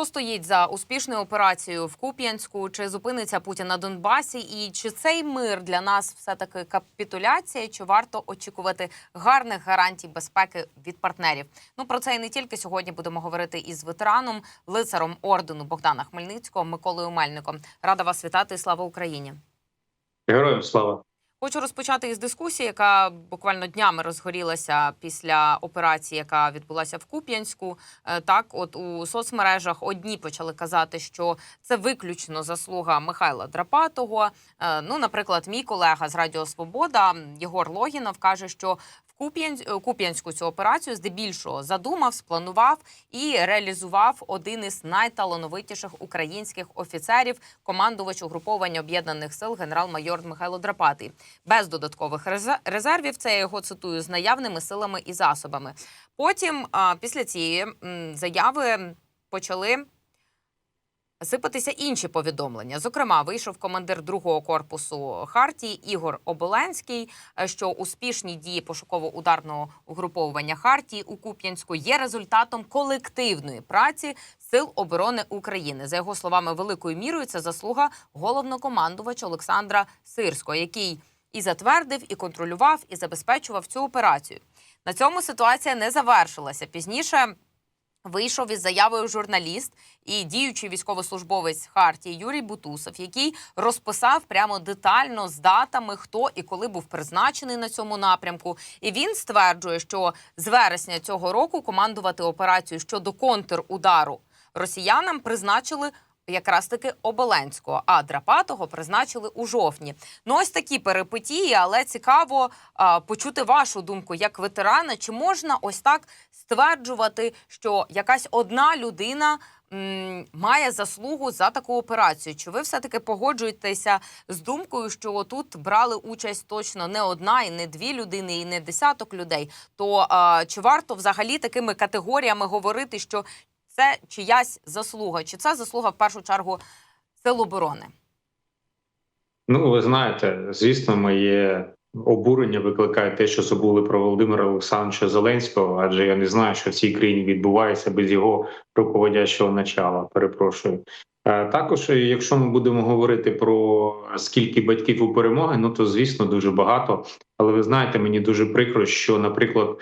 Хто стоїть за успішною операцією в Куп'янську? Чи зупиниться Путін на Донбасі? І чи цей мир для нас все таки капітуляція? Чи варто очікувати гарних гарантій безпеки від партнерів? Ну про це і не тільки сьогодні будемо говорити із ветераном, лицаром ордену Богдана Хмельницького Миколою Мельником. Рада вас вітати. Слава Україні! Героям слава. Хочу розпочати із дискусії, яка буквально днями розгорілася після операції, яка відбулася в Куп'янську. Е, Так, от у соцмережах одні почали казати, що це виключно заслуга Михайла Драпатого. Е, Ну, наприклад, мій колега з Радіо Свобода Єгор Логінов каже, що Куп'янську цю операцію здебільшого задумав, спланував і реалізував один із найталановитіших українських офіцерів, командувач угруповання об'єднаних сил генерал-майор Михайло Драпатий. Без додаткових резе- резервів це я його цитую з наявними силами і засобами. Потім, після цієї заяви, почали сипатися інші повідомлення. Зокрема, вийшов командир другого корпусу Хартії Ігор Оболенський, е, що успішні дії пошуково-ударного угруповування Хартії у Куп'янську є результатом колективної праці сил оборони України. За його словами, великою мірою це заслуга головнокомандувача Олександра Сирського, який і затвердив, і контролював, і забезпечував цю операцію. На цьому ситуація не завершилася. Пізніше вийшов із заявою журналіст і діючий військовослужбовець Хартії Юрій Бутусов, який розписав прямо детально з датами, хто і коли був призначений на цьому напрямку. І він стверджує, що з вересня цього року командувати операцію щодо контрудару росіянам призначили. Якраз таки Оболенського, а Драпатого призначили у жовтні. Ну ось такі перипетії, але цікаво а, почути вашу думку як ветерана. Чи можна ось так стверджувати, що якась одна людина має заслугу за таку операцію? Чи ви все таки погоджуєтеся з думкою, що тут брали участь точно не одна і не дві людини, і не десяток людей? То а, чи варто взагалі такими категоріями говорити, що це чиясь заслуга? Чи це заслуга в першу чергу сил оборони? Ну, ви знаєте, звісно, моє обурення викликає те, що забули про Володимира Олександровича Зеленського, адже я не знаю, що в цій країні відбувається без його руководящого начала. Перепрошую. Е, Також, якщо ми будемо говорити про скільки батьків у перемоги, ну то звісно дуже багато. Але ви знаєте, мені дуже прикро, що, наприклад,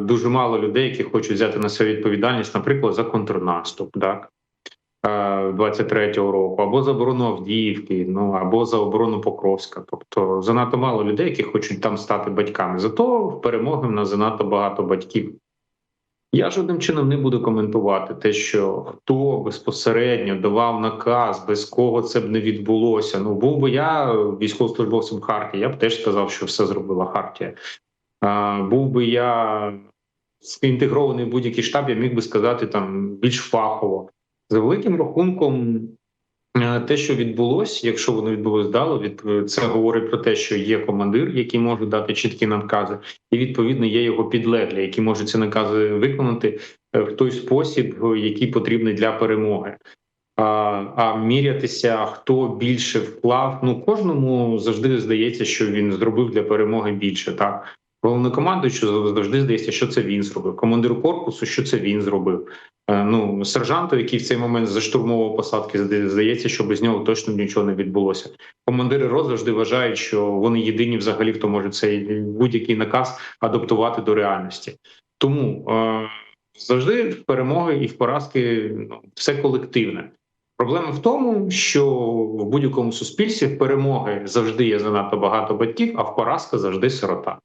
дуже мало людей, які хочуть взяти на себе відповідальність, наприклад, за контрнаступ, так. е, 23-го року, або за оборону Авдіївки, ну або за оборону Покровська. Тобто занадто мало людей, які хочуть там стати батьками. Зато в перемоги в нас занадто багато батьків. Я жодним чином не буду коментувати те, що хто безпосередньо давав наказ, без кого це б не відбулося. Ну був би я військовослужбовцем Хартії, я б теж сказав, що все зробила Хартія. Був би я інтегрований в будь-який штаб, я міг би сказати там більш фахово. За великим рахунком, е, те, що відбулося, якщо воно відбулось вдало, від це говорить про те, що є командир, який може дати чіткі накази, і відповідно є його підлеглі, які можуть ці накази виконати е, в той спосіб, е, який потрібний для перемоги. А, а мірятися, хто більше вклав, ну кожному завжди здається, що він зробив для перемоги більше. Так головнокомандуючу завжди здається, що це він зробив. Командиру корпусу, що це він зробив. Е, Ну, сержанту, який в цей момент заштурмовував посадки, зда- здається, що без нього точно нічого не відбулося. Командири РО завжди вважають, що вони єдині взагалі, хто може цей будь-який наказ адаптувати до реальності. Тому е, завжди в перемоги і в поразки ну, все колективне. Проблема в тому, що в будь-якому суспільстві перемоги завжди є занадто багато батьків, а в поразка завжди сирота.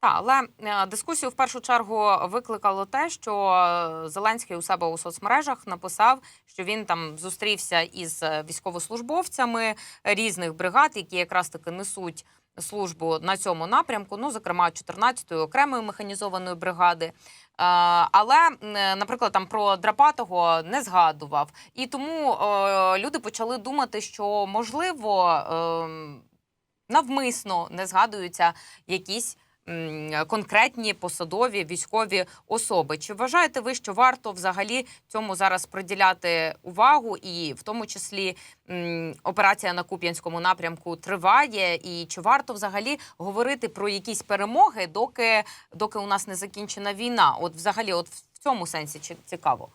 Так, але е, дискусію в першу чергу викликало те, що е, Зеленський у себе у соцмережах написав, що він там зустрівся із е, військовослужбовцями різних бригад, які якраз таки несуть службу на цьому напрямку. Ну, зокрема, 14-ї окремої механізованої бригади. Але, наприклад, там про Драпатого не згадував, і тому люди почали думати, що можливо е, навмисно не згадуються якісь конкретні посадові військові особи. Чи вважаєте ви, що варто взагалі цьому зараз приділяти увагу, і в тому числі операція на Куп'янському напрямку триває? І чи варто взагалі говорити про якісь перемоги, доки, доки у нас не закінчена війна? От, взагалі, от в цьому сенсі чи- цікаво.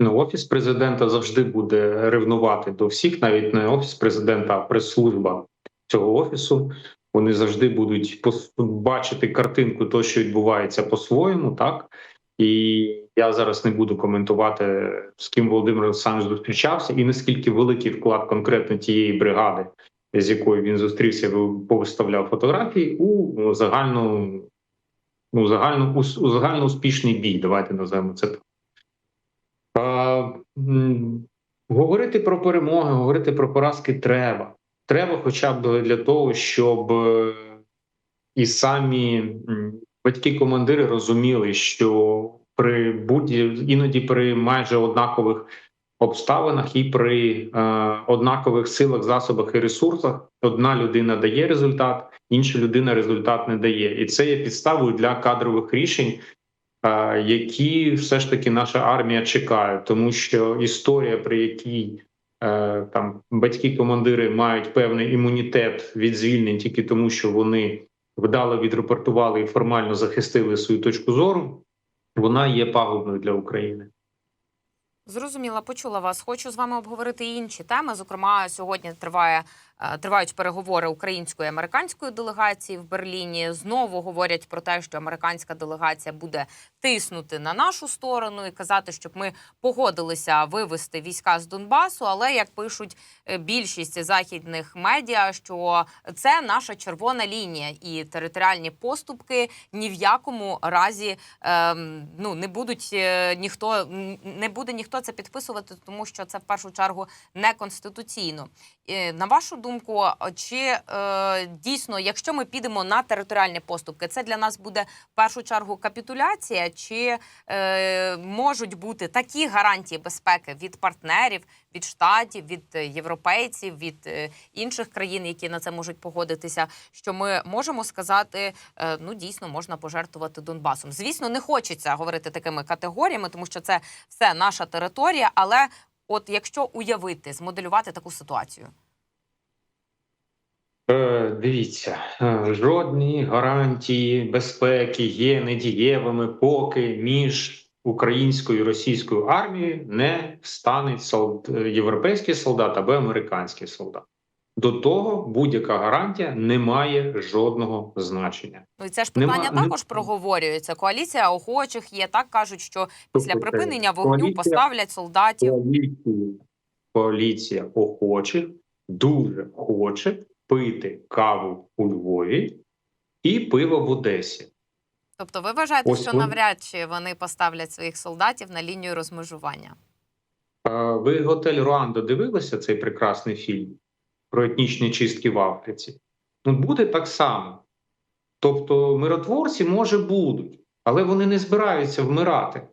Ну, офіс президента завжди буде ревнувати до всіх, навіть не офіс президента, а прес-служба цього офісу. Вони завжди будуть бачити картинку, того, що відбувається по-своєму, так і я зараз не буду коментувати, з ким Володимир Олександрович зустрічався, і наскільки великий вклад конкретно тієї бригади, з якою він зустрівся, повиставляв фотографії у загальну, ну, загально, у, у загально успішний бій. Давайте називаємо це так. Говорити про перемоги, говорити про поразки треба. Треба, хоча б для того, щоб е, і самі батьки-командири розуміли, що при будь іноді при майже однакових обставинах і при е, однакових силах, засобах і ресурсах одна людина дає результат, інша людина результат не дає, і це є підставою для кадрових рішень, е, які все ж таки наша армія чекає, тому що історія, при якій там батьки-командири мають певний імунітет від звільнень тільки тому, що вони вдало відрепортували і формально захистили свою точку зору, вона є пагубною для України. Зрозуміла, почула вас. Хочу з вами обговорити інші теми. Зокрема, сьогодні триває е, тривають переговори української і американської делегації в Берліні. Знову говорять про те, що американська делегація буде тиснути на нашу сторону і казати, щоб ми погодилися вивести війська з Донбасу. Але як пишуть е, більшість західних медіа, що це наша червона лінія, і територіальні поступки ні в якому разі ем, ну не будуть е, ніхто не буде ніхто це підписувати, тому що це в першу чергу неконституційно. Е, На вашу думку, чи е, дійсно, якщо ми підемо на територіальні поступки, це для нас буде в першу чергу капітуляція, чи е, можуть бути такі гарантії безпеки від партнерів, від штатів, від е, європейців, від е, інших країн, які на це можуть погодитися, що ми можемо сказати, е, ну дійсно можна пожертвувати Донбасом. Звісно, не хочеться говорити такими категоріями, тому що це все наша територія. Але от якщо уявити, змоделювати таку ситуацію. Е, Дивіться, е, жодні гарантії безпеки є недієвими, поки між українською і російською армією не встане солд... е, європейський солдат або американський солдат. До того будь-яка гарантія не має жодного значення. Ну це ж питання не- також проговорюється. Коаліція охочих є. Так кажуть, що після припинення вогню коаліція- поставлять солдатів. Коаліція, коаліція охочих дуже хоче пити каву у Львові і пиво в Одесі. Тобто, ви вважаєте, Ось що ви- навряд чи вони поставлять своїх солдатів на лінію розмежування? Ви готель Руанда дивилися цей прекрасний фільм про етнічні чистки в Африці? Ну, буде так само. Тобто, миротворці, може, будуть, але вони не збираються вмирати.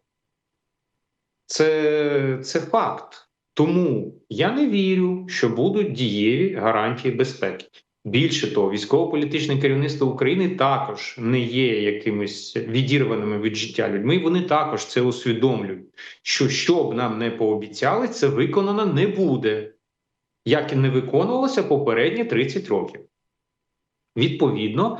Це, це факт. Тому я не вірю, що будуть дієві гарантії безпеки. Більше того, військово-політичне керівництво України також не є якимись відірваними від життя людьми. Вони також це усвідомлюють. Що що б нам не пообіцяли, це виконано не буде, як і не виконувалося попередні 30 років. Відповідно,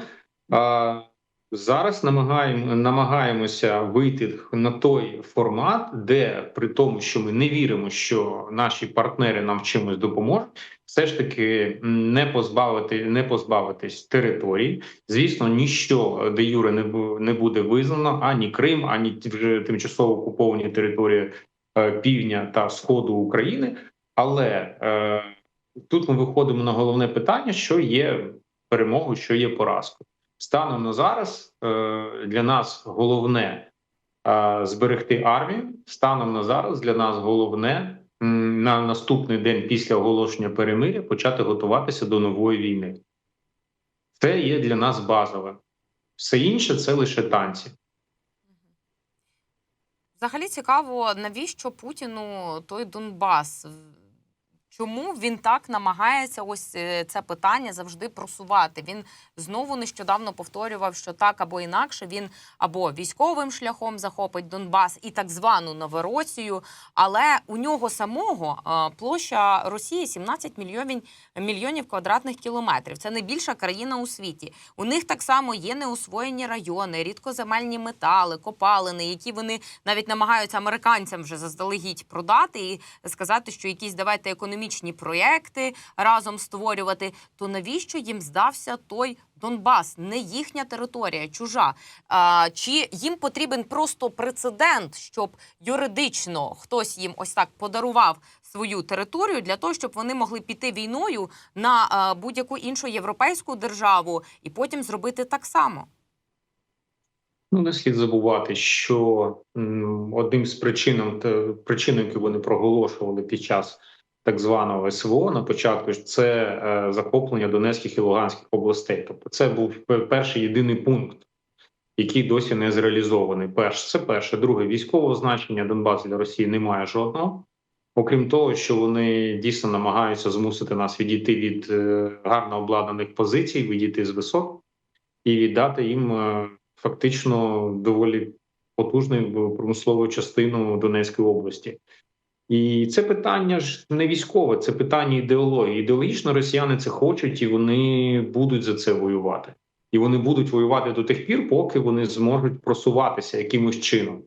зараз намагаємо, намагаємося вийти на той формат, де при тому, що ми не віримо, що наші партнери нам чимось допоможуть, все ж таки не позбавити, не позбавитись території. Звісно, ніщо де юре не не буде визнано ані Крим, ані вже тимчасово окуповані території е, півдня та сходу України. Але е, тут ми виходимо на головне питання, що є перемогою, що є поразкою. Станом на зараз е, для нас головне е, зберегти армію. Станом на зараз для нас головне на наступний день після оголошення перемиря почати готуватися до нової війни. Це є для нас базове. Все інше це лише танці. Взагалі цікаво, навіщо Путіну той Донбас? Чому він так намагається ось е, це питання завжди просувати? Він знову нещодавно повторював, що так або інакше він або військовим шляхом захопить Донбас і так звану Новоросію, але у нього самого е, площа Росії 17 мільйонів мільйонів квадратних кілометрів. Це найбільша країна у світі. У них так само є неосвоєні райони, рідкоземельні метали, копалини, які вони навіть намагаються американцям вже заздалегідь продати і сказати, що якісь давайте економічні проєкти разом створювати. То навіщо їм здався той Донбас? Не їхня територія, чужа. А, чи їм потрібен просто прецедент, щоб юридично хтось їм ось так подарував свою територію для того, щоб вони могли піти війною на будь-яку іншу європейську державу і потім зробити так само? Ну, не слід забувати, що одним з причин, причин, які вони проголошували під час так званого СВО на початку, це е, захоплення Донецьких і Луганських областей. Тобто, це був перший єдиний пункт, який досі не зреалізований. Перше, це перше. Друге, військового значення Донбас для Росії немає жодного. Окрім того, що вони дійсно намагаються змусити нас відійти від е, гарно обладнаних позицій, відійти з висот і віддати їм е, фактично доволі потужну промислову частину Донецької області. І це питання ж не військове, це питання ідеології. Ідеологічно росіяни це хочуть, і вони будуть за це воювати. І вони будуть воювати до тих пір, поки вони зможуть просуватися якимось чином.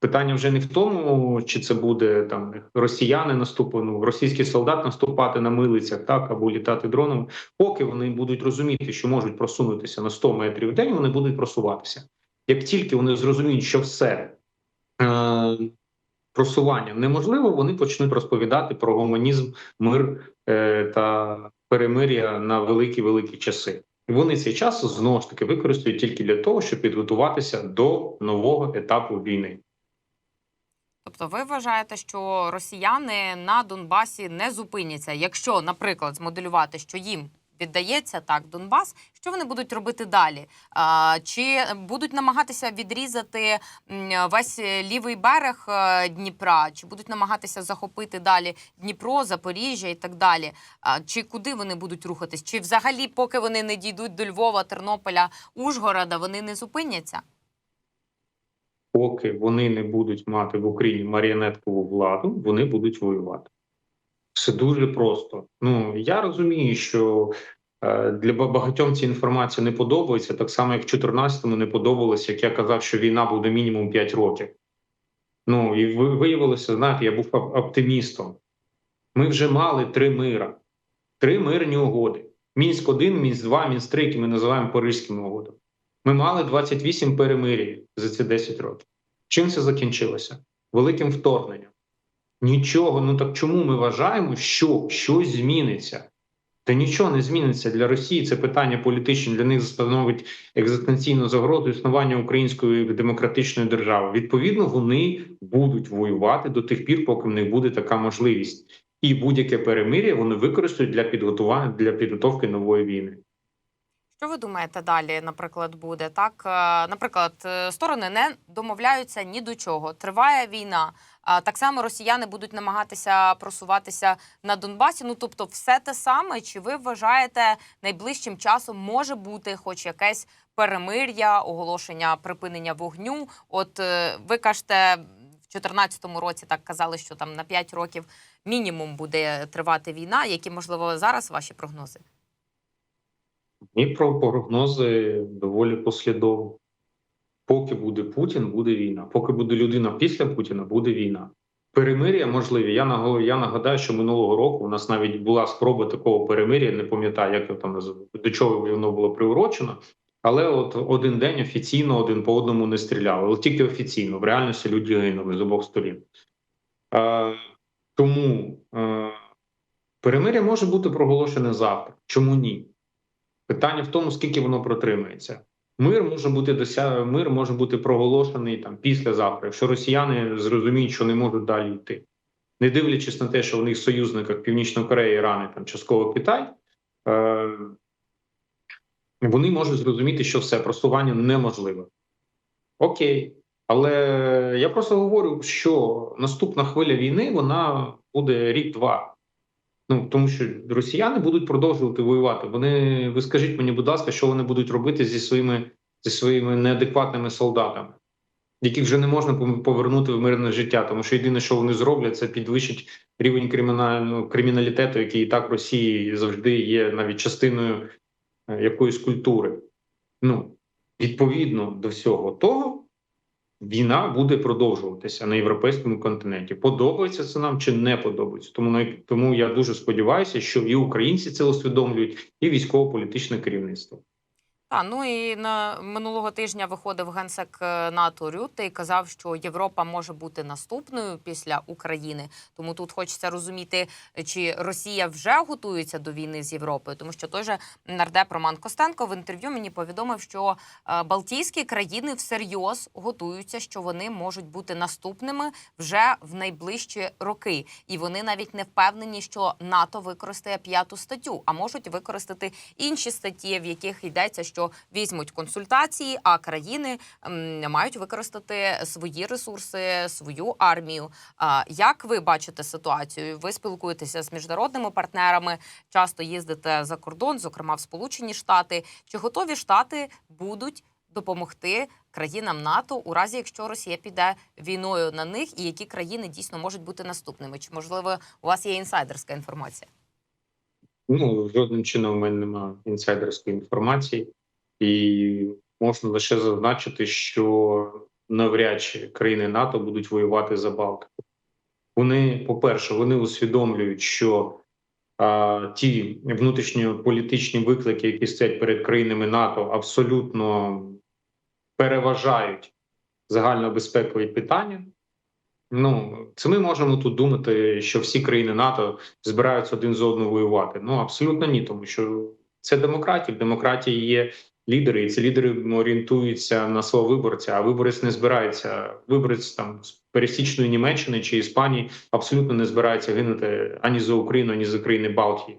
Питання вже не в тому, чи це буде там росіяни наступати, ну, російський солдат наступати на милицях, так або літати дроном. Поки вони будуть розуміти, що можуть просунутися на 100 метрів в день, вони будуть просуватися. Як тільки вони зрозуміють, що все е, просування неможливо, вони почнуть розповідати про гуманізм, мир е, та перемир'я на великі великі часи. І вони цей час знову ж таки використають тільки для того, щоб підготуватися до нового етапу війни. Тобто, ви вважаєте, що росіяни на Донбасі не зупиняться, якщо, наприклад, змоделювати, що їм віддається так Донбас, що вони будуть робити далі? Чи будуть намагатися відрізати весь лівий берег е, Дніпра, чи будуть намагатися захопити далі Дніпро, Запоріжжя і так далі? Чи куди вони будуть рухатись? Чи взагалі, поки вони не дійдуть до Львова, Тернополя, Ужгорода, вони не зупиняться? Поки вони не будуть мати в Україні маріонеткову владу, вони будуть воювати. Все дуже просто. Ну я розумію, що е, для ба- багатьом ця інформація не подобається, так само, як в 14-му не подобалося, як я казав, що війна буде мінімум 5 років. Ну і ви- виявилося, знаєте, я був оптимістом. Ми вже мали три мира, три мирні угоди: Мінськ 1 Мінськ 2 Мінськ 3 які ми називаємо Паризькими угодами. Ми мали 28 перемирій за ці 10 років. Чим це закінчилося? Великим вторгненням. Нічого. Ну так чому ми вважаємо, що щось зміниться? Та нічого не зміниться для Росії. Це питання політичне для них становить екзистенційну загрозу існування української демократичної держави. Відповідно, вони будуть воювати до тих пір, поки в них буде така можливість. І будь-яке перемир'я вони використають для підготування для підготовки нової війни. Що ви думаєте далі, наприклад, буде так? Е, Наприклад, е, сторони не домовляються ні до чого. Триває війна. Так само росіяни будуть намагатися просуватися на Донбасі. Ну тобто, все те саме. Чи ви вважаєте, найближчим часом може бути хоч якесь перемир'я, оголошення припинення вогню? От е, ви кажете, в 2014 році так казали, що там на 5 років мінімум буде тривати війна. Які можливо зараз ваші прогнози? І про прогнози доволі послідовно. Поки буде Путін, буде війна. Поки буде людина після Путіна, буде війна. Перемир'я можливі. Я я нагадаю, що минулого року у нас навіть була спроба такого перемир'я. Не пам'ятаю, як його там до чого воно було приурочено. Але от один день офіційно один по одному не стріляли, але тільки офіційно. В реальності люди гинули з обох сторін. Е, тому е, перемир'я може бути проголошене завтра. Чому ні? Питання в тому, скільки воно протримається. Мир може бути дося... мир може бути проголошений там післязавтра, якщо росіяни зрозуміють, що не можуть далі йти, не дивлячись на те, що у них в союзниках Північна Корея, Іран там частково Китай, е... вони можуть зрозуміти, що все просування неможливе. Окей, але я просто говорю, що наступна хвиля війни вона буде рік-два. Ну тому що росіяни будуть продовжувати воювати. Вони ви скажіть мені, будь ласка, що вони будуть робити зі своїми зі своїми неадекватними солдатами, яких вже не можна повернути в мирне життя, тому що єдине, що вони зроблять, це підвищить рівень кримінального криміналітету, який і так в Росії завжди є навіть частиною е, якоїсь культури. Ну відповідно до всього того, війна буде продовжуватися на європейському континенті. Подобається це нам чи не подобається? Тому тому я дуже сподіваюся, що і українці це усвідомлюють, і військово-політичне керівництво. Та ну і на минулого тижня виходив генсек е, НАТО Рютте і казав, що Європа може бути наступною після України. Тому тут хочеться розуміти, чи Росія вже готується до війни з Європою, тому що той же нардеп Роман Костенко в інтерв'ю мені повідомив, що е, Балтійські країни всерйоз готуються, що вони можуть бути наступними вже в найближчі роки, і вони навіть не впевнені, що НАТО використає п'яту статтю, а можуть використати інші статті, в яких йдеться, що візьмуть консультації, а країни мають використати свої ресурси, свою армію. Як ви бачите ситуацію? Ви спілкуєтеся з міжнародними партнерами, часто їздите за кордон, зокрема в Сполучені Штати. Чи готові штати будуть допомогти країнам НАТО у разі, якщо Росія піде війною на них, і які країни дійсно можуть бути наступними? Чи можливо у вас є інсайдерська інформація? Ну жодним чином у мене немає інсайдерської інформації, і можна лише зазначити, що навряд чи країни НАТО будуть воювати за Балтику. Вони, по-перше, вони усвідомлюють, що а, ті внутрішньополітичні виклики, які стоять перед країнами НАТО, абсолютно переважають загальнобезпекові питання. Ну, це ми можемо тут думати, що всі країни НАТО збираються один з одним воювати. Ну абсолютно ні, тому що це демократія. В демократії є лідери, і ці лідери орієнтуються на свого виборця. А виборець не збирається. Виборець там з пересічної Німеччини чи Іспанії абсолютно не збирається гинути ані за Україну, ані за країни Балтії.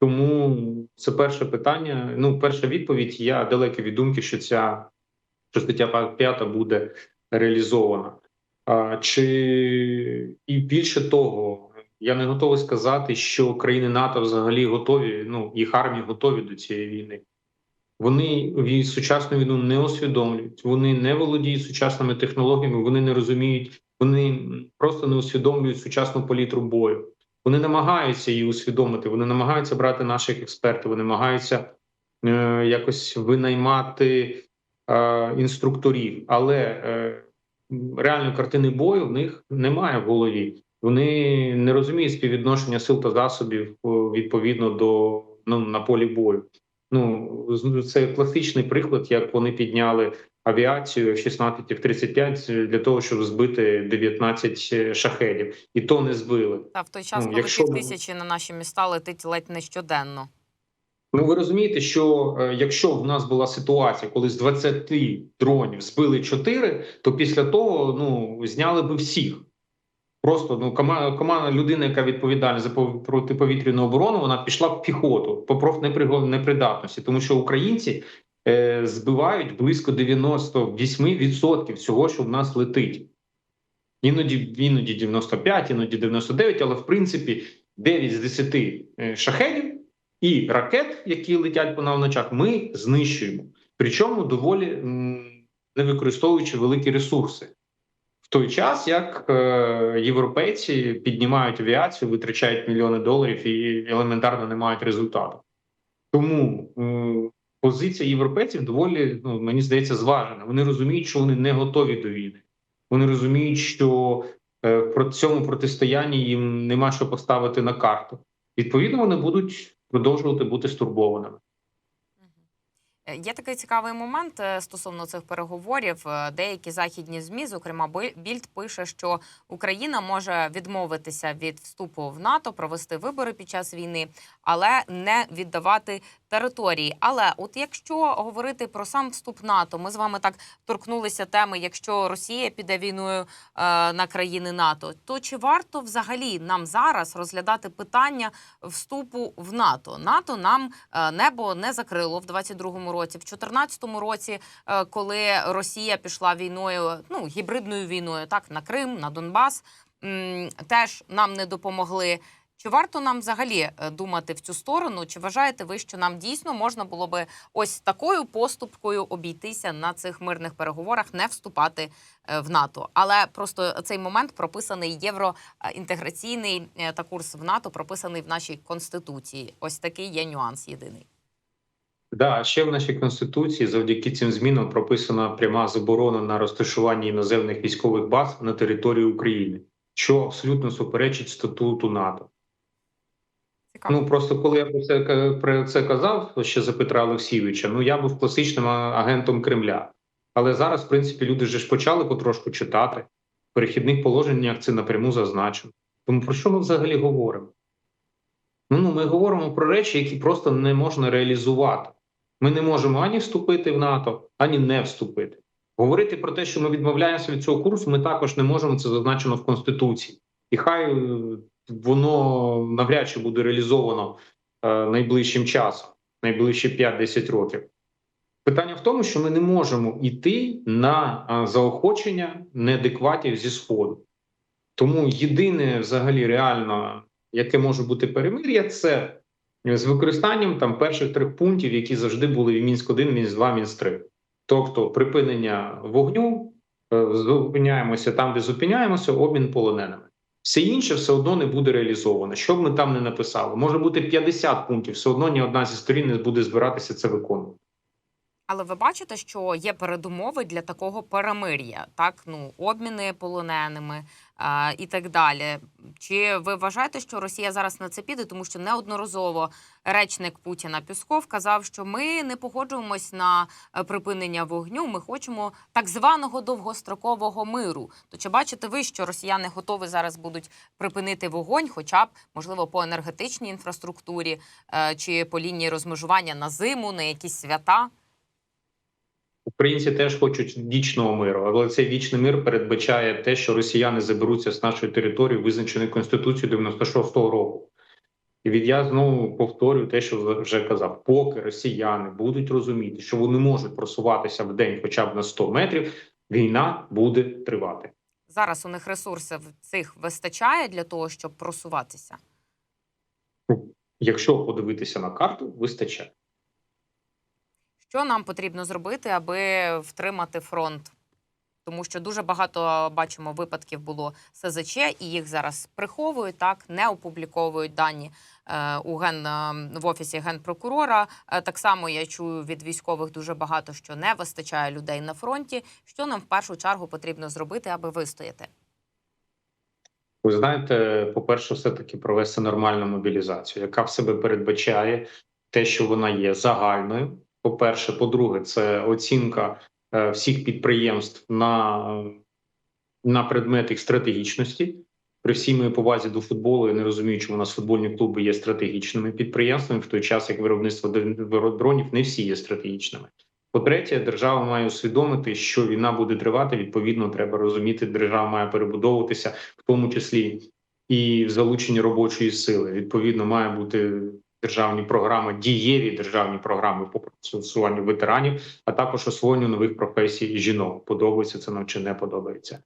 Тому це перше питання. Ну, перша відповідь. Я далекий від думки, що ця що стаття 5 буде реалізована. А, чи і більше того, я не готовий сказати, що країни НАТО взагалі готові. Ну їх армії готові до цієї війни. Вони сучасну війну не усвідомлюють, вони не володіють сучасними технологіями, вони не розуміють, вони просто не усвідомлюють сучасну палітру бою. Вони намагаються її усвідомити, вони намагаються брати наших експертів, вони намагаються е, якось винаймати е, інструкторів, але е, реальної картини бою в них немає в голові. Вони не розуміють співвідношення сил та засобів відповідно до ну на полі бою. Ну це класичний приклад, як вони підняли авіацію F-16, F-35 для того, щоб збити 19 шахедів, і то не збили. Та в той час, Ну, коли якщо- півтисячі на наші міста летить ледь не щоденно. Ну, ви розумієте, що е, якщо в нас була ситуація, коли з 20 дронів збили 4, то після того ну зняли би всіх. Просто ну команда, команда людина, яка відповідальна за пов- протиповітряну оборону, вона пішла в піхоту по профнепридатності, тому що українці е, збивають близько 98% всього, що в нас летить. Іноді іноді 95, іноді 99, але в принципі 9 з 10 е, шахедів і ракет, які летять по нам в ночах, ми знищуємо. Причому доволі не використовуючи великі ресурси. Той час, як е, європейці піднімають авіацію, витрачають мільйони доларів і елементарно не мають результату. Тому позиція європейців доволі, ну мені здається, зважена. Вони розуміють, що вони не готові до війни. Вони розуміють, що е, про цьому протистоянні їм нема що поставити на карту. Відповідно, вони будуть продовжувати бути стурбованими. Е, Є такий цікавий момент е, стосовно цих переговорів. Е, Деякі західні змі, зокрема Більд, пише, що Україна може відмовитися від вступу в НАТО, провести вибори під час війни, але не віддавати території. Але от якщо говорити про сам вступ НАТО, ми з вами так торкнулися теми, якщо Росія піде війною на країни НАТО, то чи варто взагалі нам зараз розглядати питання вступу в НАТО? НАТО нам небо не закрило в 22-му році, в 14-му році, е, коли Росія пішла війною, ну гібридною війною, так на Крим, на Донбас, теж нам не допомогли. Чи варто нам взагалі е, думати в цю сторону? Чи вважаєте ви, що нам дійсно можна було би ось такою поступкою обійтися на цих мирних переговорах, не вступати е, в НАТО? Але просто цей момент прописаний євроінтеграційний та курс в НАТО прописаний в нашій конституції. Ось такий є нюанс єдиний. Да, ще в нашій конституції завдяки цим змінам прописана пряма заборона на розташування іноземних військових баз на території України, що абсолютно суперечить статуту НАТО. Цікаво. Ну просто коли я про це про це казав ще за Петра Олексійовича, ну я був класичним агентом Кремля. Але зараз, в принципі, люди вже ж почали потрошку читати. В перехідних положеннях це напряму зазначено. Тому про що ми взагалі говоримо? Ну, ну ми говоримо про речі, які просто не можна реалізувати. Ми не можемо ані вступити в НАТО, ані не вступити. Говорити про те, що ми відмовляємося від цього курсу, ми також не можемо. Це зазначено в Конституції. І хай е, воно навряд чи буде реалізовано е, найближчим часом, найближчі 5-10 років. Питання в тому, що ми не можемо йти на е, заохочення неадекватів зі сходу. Тому єдине, взагалі, реально, яке може бути перемир'я, це з використанням там перших трьох пунктів, які завжди були в мінськ 1 мінськ 2 мінськ 3 Тобто припинення вогню, е, зупиняємося там, де зупиняємося, обмін полоненими. Все інше все одно не буде реалізовано. Що б ми там не написали, може бути 50 пунктів, все одно ні одна зі сторін не буде збиратися це виконувати. Але ви бачите, що є передумови для такого перемир'я, так ну обміни полоненими і так далі. Чи ви вважаєте, що Росія зараз на це піде? Тому що неодноразово речник Путіна Пюсков казав, що ми не погоджуємось на е, припинення вогню. Ми хочемо так званого довгострокового миру. То чи бачите ви, що росіяни готові зараз будуть припинити вогонь, хоча б можливо по енергетичній інфраструктурі е, чи по лінії розмежування на зиму, на якісь свята? Українці теж хочуть вічного миру, але цей вічний мир передбачає те, що росіяни заберуться з нашої території, визначеної Конституцією 96-го року. І від я знову повторюю те, що вже казав: поки росіяни будуть розуміти, що вони можуть просуватися в день, хоча б на 100 метрів, війна буде тривати. Зараз у них ресурсів цих вистачає для того, щоб просуватися. Якщо подивитися на карту, вистачає. Що нам потрібно зробити, аби втримати фронт? Тому що дуже багато бачимо випадків було СЗЧ, і їх зараз приховують, так не опубліковують дані е, у ген е, в офісі генпрокурора. Е, так само я чую від військових дуже багато, що не вистачає людей на фронті. Що нам в першу чергу потрібно зробити, аби вистояти? Ви знаєте, по-перше, все-таки провести нормальну мобілізацію, яка в себе передбачає те, що вона є загальною. По-перше, по-друге, це оцінка е, всіх підприємств на, на предмет їх стратегічності. При всій моїй повазі до футболу, я не розумію, чому у нас футбольні клуби є стратегічними підприємствами, в той час як виробництво дронів не всі є стратегічними. По-третє, держава має усвідомити, що війна буде тривати. Відповідно, треба розуміти, держава має перебудовуватися, в тому числі і в залученні робочої сили. Відповідно, має бути державні програми, дієві державні програми по працюванню ветеранів, а також освоєнню нових професій жінок. Подобається це нам чи не подобається.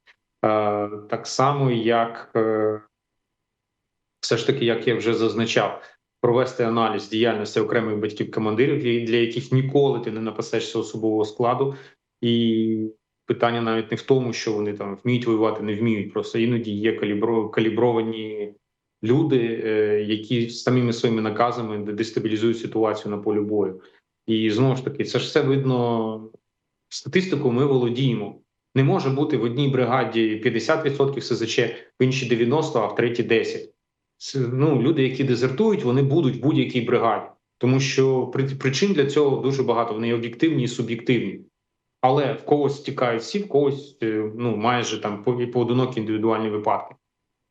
Е, так само, як е, все ж таки, як я вже зазначав, провести аналіз діяльності окремих батьків командирів, для яких ніколи ти не напасешся особового складу, і питання навіть не в тому, що вони там вміють воювати, не вміють. Просто іноді є калібро, калібровані люди, е, які самими своїми наказами дестабілізують ситуацію на полі бою. І знову ж таки, це ж все видно. Статистику ми володіємо. Не може бути в одній бригаді 50% СЗЧ, в іншій 90%, а в третій 10%. Це, ну, люди, які дезертують, вони будуть в будь-якій бригаді, тому що причин для цього дуже багато. Вони об'єктивні і суб'єктивні. Але в когось тікають всі, в когось е, ну майже там поодинокі індивідуальні випадки.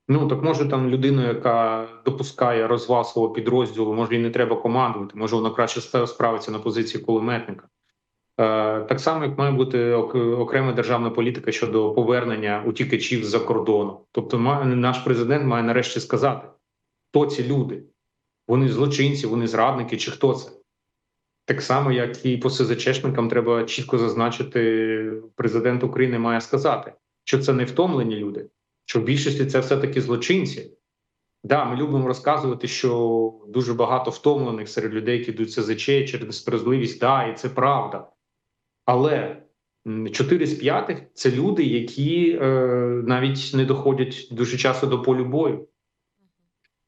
Ну так може там людина, яка допускає розвал свого підрозділу, може і не треба командувати, може вона краще справиться на позиції кулеметника. Е, так само, як має бути окрема державна політика щодо повернення утікачів з-за кордону. Тобто, наш президент має нарешті сказати, хто ці люди. Вони злочинці, вони зрадники, чи хто це. Так само, як і по СЗЧшникам, треба чітко зазначити, президент України має сказати, що це не втомлені люди, що в більшості це все-таки злочинці. Да, ми любимо розказувати, що дуже багато втомлених серед людей, які йдуть СЗЧ через несправедливість. Да, і це правда. Але 4 з 5 – це люди, які е, навіть не доходять дуже часто до полю бою.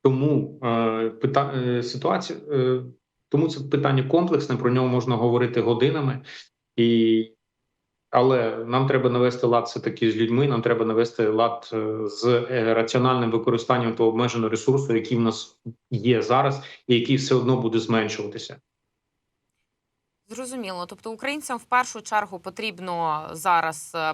Тому е, пита, е, ситуація, е, тому це питання комплексне, про нього можна говорити годинами. І, але нам треба навести лад все таки з людьми. Нам треба навести лад е, з е, раціональним використанням того обмеженого ресурсу, який в нас є зараз, і який все одно буде зменшуватися. Зрозуміло. Тобто українцям в першу чергу потрібно зараз е,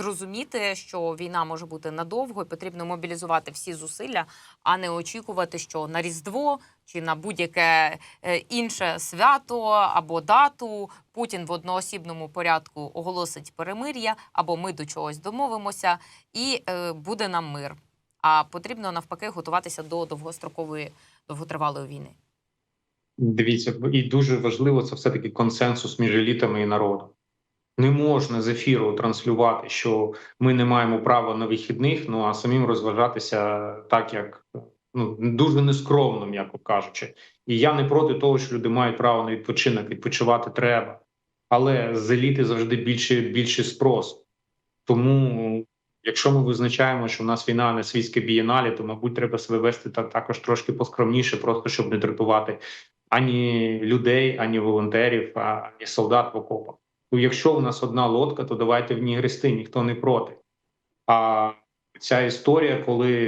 зрозуміти, що війна може бути надовго, і потрібно мобілізувати всі зусилля, а не очікувати, що на Різдво чи на будь-яке е, інше свято або дату Путін в одноосібному порядку оголосить перемир'я, або ми до чогось домовимося, і е, буде нам мир. А потрібно навпаки готуватися до довгострокової довготривалої війни. Дивіться, і дуже важливо це все таки консенсус між елітами і народом. Не можна з ефіру транслювати, що ми не маємо права на вихідних, ну а самим розважатися так, як ну дуже нескромно, м'яко кажучи. І я не проти того, що люди мають право на відпочинок, відпочивати треба, але з еліти завжди більше більший спрос. Тому, якщо ми визначаємо, що в нас війна на світське бієналі, то мабуть треба себе вести та також трошки поскромніше, просто щоб не дратувати ані людей, ані волонтерів, ані солдат в окопах. Ну, якщо у нас одна лодка, то давайте в ній грести, ніхто не проти. А ця історія, коли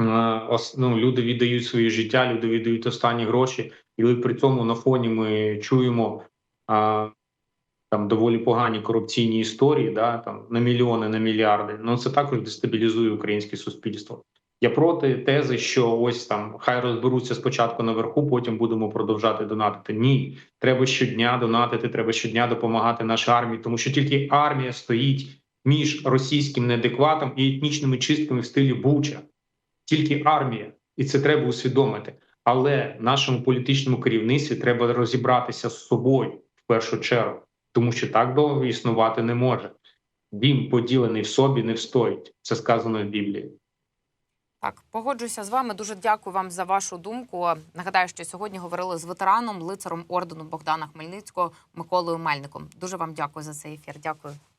е, ну, люди віддають своє життя, люди віддають останні гроші, і при цьому на фоні ми чуємо а, там доволі погані корупційні історії, да, там на мільйони, на мільярди. Ну це також дестабілізує українське суспільство. Я проти тези, що ось там хай розберуться спочатку наверху, потім будемо продовжати донатити. Ні, треба щодня донатити, треба щодня допомагати нашій армії, тому що тільки армія стоїть між російським неадекватом і етнічними чистками в стилі Буча. Тільки армія, і це треба усвідомити. Але нашому політичному керівництві треба розібратися з собою в першу чергу, тому що так довго існувати не може. Дім поділений в собі не встоїть. Це сказано в Біблії. Так, погоджуюся з вами. Дуже дякую вам за вашу думку. Нагадаю, що сьогодні говорили з ветераном, лицаром ордену Богдана Хмельницького Миколою Мельником. Дуже вам дякую за цей ефір. Дякую.